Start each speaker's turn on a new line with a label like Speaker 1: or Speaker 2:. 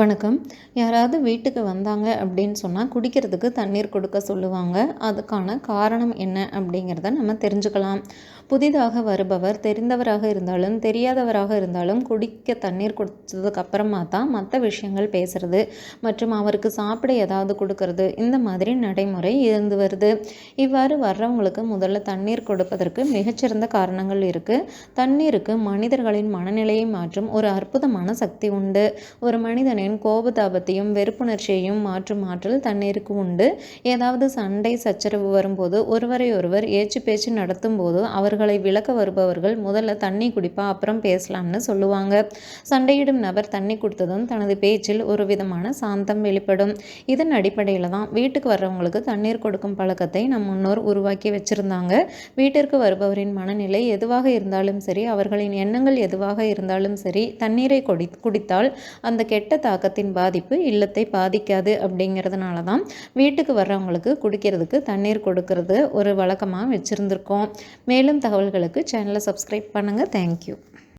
Speaker 1: வணக்கம். யாராவது வீட்டுக்கு வந்தாங்க அப்படின்னு சொன்னால் குடிக்கிறதுக்கு தண்ணீர் கொடுக்க சொல்லுவாங்க. அதுக்கான காரணம் என்ன அப்படிங்கிறத நம்ம தெரிஞ்சுக்கலாம். புதிதாக வருபவர் தெரிந்தவராக இருந்தாலும் தெரியாதவராக இருந்தாலும் குடிக்க தண்ணீர் கொடுத்ததுக்கு அப்புறமா தான் மற்ற விஷயங்கள் பேசுகிறது மற்றும் அவருக்கு சாப்பிட ஏதாவது கொடுக்கறது இந்த மாதிரி நடைமுறை இருந்து வருது. இவ்வாறு வர்றவங்களுக்கு முதல்ல தண்ணீர் கொடுப்பதற்கு மிகச்சிறந்த காரணங்கள் இருக்குது தண்ணீருக்கு மனிதர்களின் மனநிலையை மாற்றும் ஒரு அற்புதமான சக்தி உண்டு. ஒரு மனிதனை தன்னின் கோபதாபத்தையும் வெறுப்புணர்ச்சியையும் மாற்றும் ஆற்றல் தண்ணீருக்கு உண்டு. ஏதாவது சண்டை சச்சரவு வரும்போது ஒருவரை ஒருவர் ஏச்சு பேச்சு நடத்தும் போது அவர்களை விளக்க வருபவர்கள் முதல்ல தண்ணி குடிப்பா அப்புறம் பேசலாம்னு சொல்லுவாங்க. சண்டையிடும் நபர் தண்ணி கொடுத்ததும் தனது பேச்சில் ஒரு விதமான சாந்தம் வெளிப்படும். இதன் அடிப்படையில் தான் வீட்டுக்கு வர்றவங்களுக்கு தண்ணீர் கொடுக்கும் பழக்கத்தை நம் முன்னோர் உருவாக்கி வச்சிருந்தாங்க. வீட்டிற்கு வருபவரின் மனநிலை எதுவாக இருந்தாலும் சரி அவர்களின் எண்ணங்கள் எதுவாக இருந்தாலும் சரி தண்ணீரை குடி குடித்தால் அந்த கெட்ட தாக்கத்தின் பாதிப்பு இல்லத்தை பாதிக்காது அப்படிங்கிறதுனால தான் வீட்டுக்கு வர்றவங்களுக்கு குடிக்கிறதுக்கு தண்ணீர் கொடுக்கறது ஒரு வழக்கமாக வச்சுருந்துருக்கோம். மேலும் தகவல்களுக்கு சேனலை சப்ஸ்கிரைப் பண்ணுங்கள் தேங்க்யூ